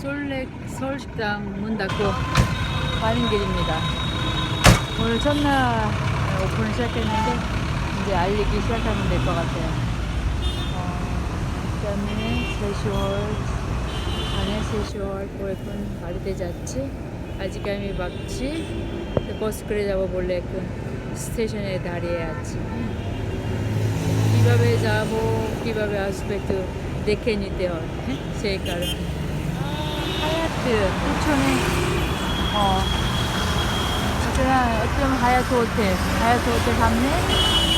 솔렉 서울식당 문 닫고 가는 길입니다. 오늘 첫날 오픈을 시작했는데 이제 알리기 시작하면 될 것 같아요. 어, 그다음에 세시월 안에 세시월 오픈 마르데자치? 아지가미 박치 그 버스 그레자보 볼레 그 스테이션에 다리에야지. 기밥의 자보 기밥의 아스펙트 데케니 떼어 제이카르 하얏트 호천에 어 그냥 어떤 하얏트 호텔 하얏트 호텔 밤내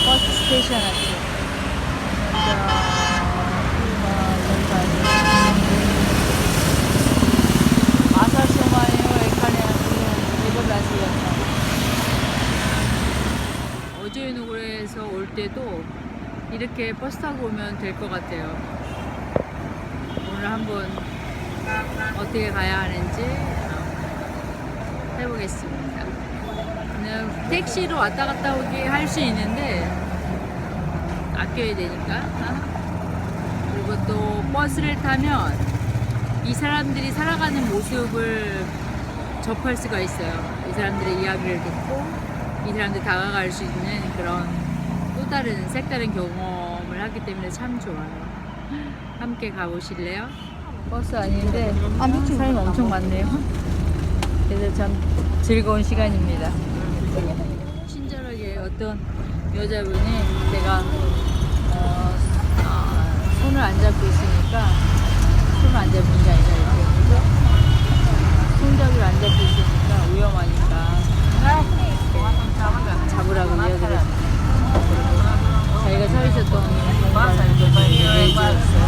버스 스테이션 왔지 어제 노래에서 올 때도 이렇게 버스 타고 오면 될 것 같아요. 오늘 한번 어떻게 가야 하는지 해보겠습니다. 그냥 택시로 왔다 갔다 오게 할수 있는데 아껴야 되니까. 그리고 또 버스를 타면 이 사람들이 살아가는 모습을 접할 수가 있어요. 이 사람들의 이야기를 듣고 이 사람들 다가갈 수 있는 그런 또 다른 색다른 경험을 하기 때문에 참 좋아요. 함께 가보실래요? 버스 아닌데 사람이 엄청 많네요. 그래서 참 즐거운 시간입니다. 친절하게 어떤 여자분이 제가 어, 아, 손을 안 잡고 있으니까 손을 안 잡는 게 아니라 이렇게? 손잡이를 안 잡고 있으니까 위험하니까 이렇게 잡으라고 이야기를. 자기가 서 있었던 공간을 좀 얘기해 주셨어요.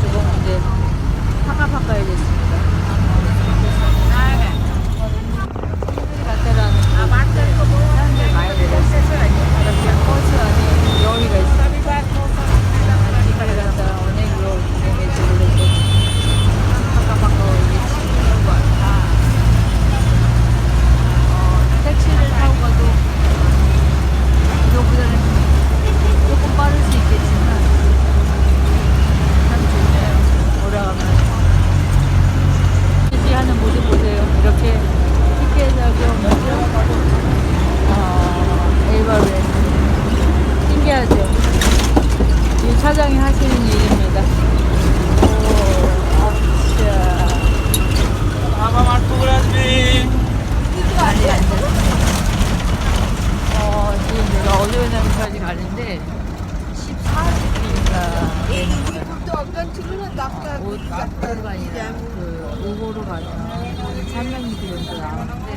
조금 이제 파카파카 해졌습니다. 갔다라는 사람들 많이 내렸어요. 그냥 버스 안에 여기가 있어요. 기차를 갔다 언행으로 진행해 주려고 파카파카 이게 어, 택시를 타고 가도 이거보다는 조금 빠를 수 있겠지만 참 좋네요. 올라가면 하는 모습 보세요. 이렇게 티켓하고 어, 에이바를 신기하죠. 이 차장이 하시는 일입니다. 오, 아차. 난리 났네. 어, 지금 내가 어디오냐면까지 가는데 14시인가 옷 앞으로 아니라 그 가면 300m 정도 나오는데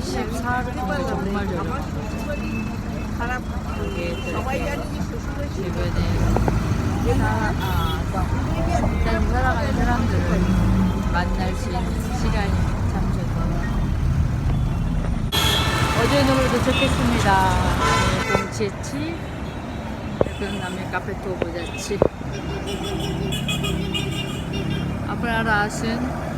14로 정말 저렴 아, 일단 살아가는 사람들을 만날 수 있는 시간이 참 좋네요. 어제 노을 도착했습니다. 공치치 베트남의 카페토 보자치. Apa arasin?